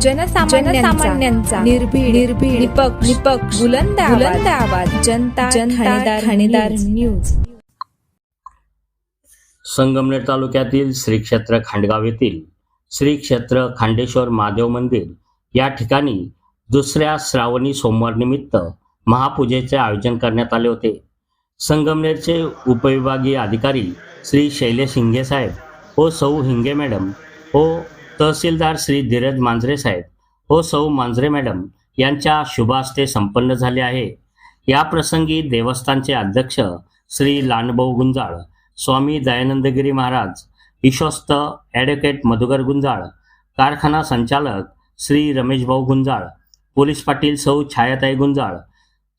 जनसामान्यांचा निर्भीड निर्भीड निपक्ष निपक्ष बुलंद बुलंद आवाज. जनता जनता ठाणेदार न्यूज. संगमनेर तालुक्यातील श्री क्षेत्र खांडगाव येथील श्री क्षेत्र खांडेश्वर महादेव मंदिर या ठिकाणी दुसऱ्या श्रावणी सोमवार निमित्त महापूजेचे आयोजन करण्यात आले होते. संगमनेरचे उपविभागीय अधिकारी श्री शैलेश हिंगे साहेब व सौ हिंगे मॅडम व तहसीलदार श्री धीरज मांजरे साहेब. हो सौ मांजरे मॅडम यांच्या शुभ हस्ते संपन्न झाले आहे. या प्रसंगी देवस्थानचे अध्यक्ष श्री लानभाऊ गुंजाळ स्वामी दयानंदगिरी महाराज विश्वस्त ॲडव्होकेट मधुकर गुंजाळ कारखाना संचालक श्री रमेशभाऊ गुंजाळ पोलीस पाटील सौ छायाताई गुंजाळ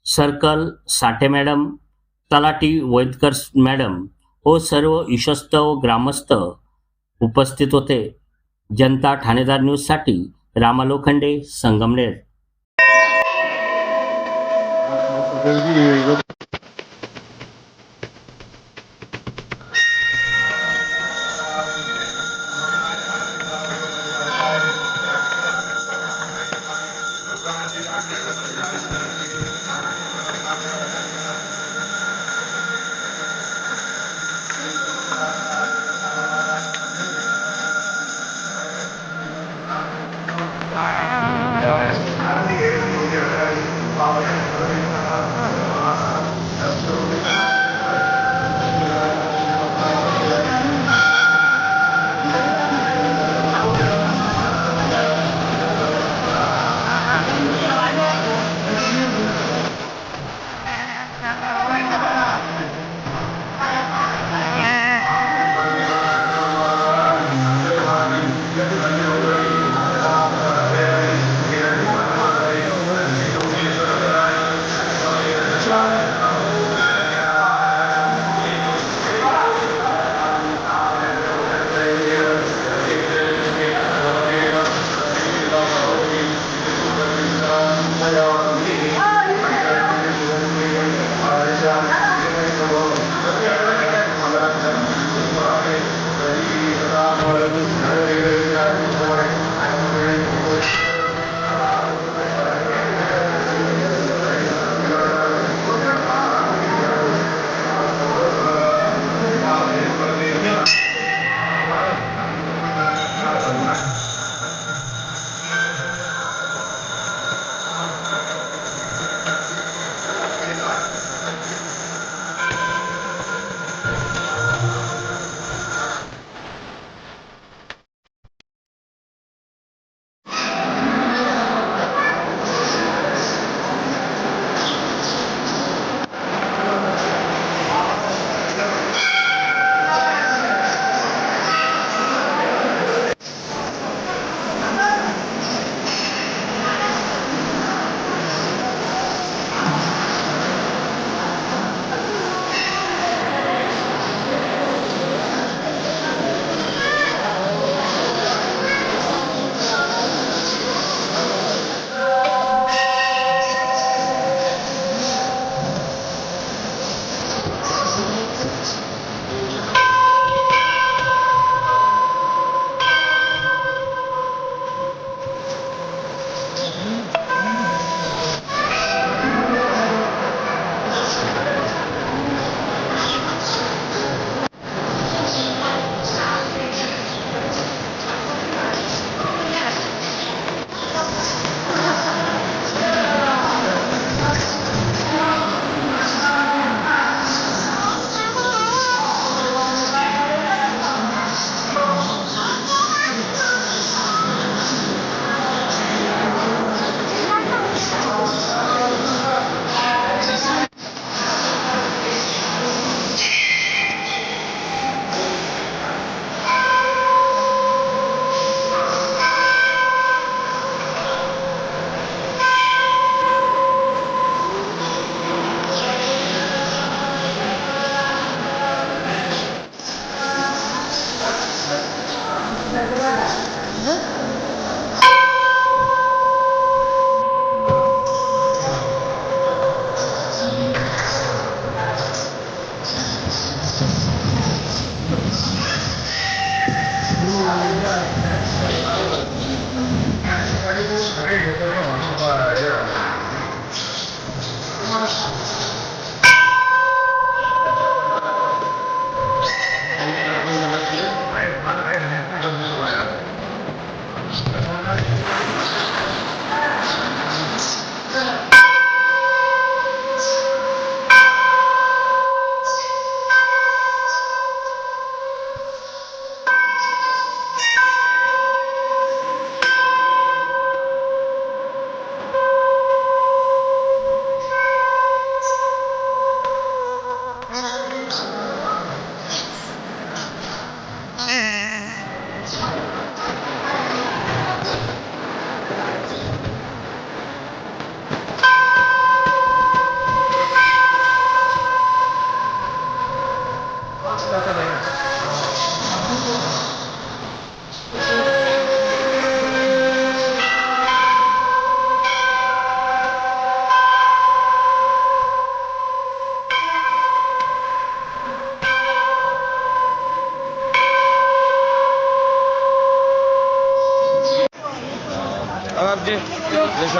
सर्कल साठे मॅडम तलाटी वैदकर मॅडम व सर्व विश्वस्त व ग्रामस्थ उपस्थित होते. जनता ठाणेदार न्यूजसाठी रामा लोखंडे संगमनेर. Hı? আর দিয়ে দেড়শো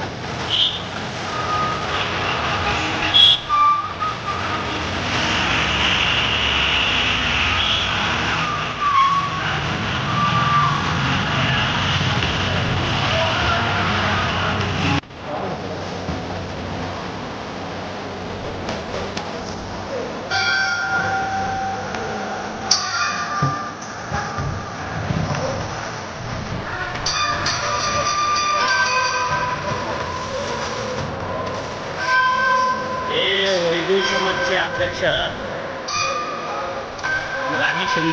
rất lại làm những sinh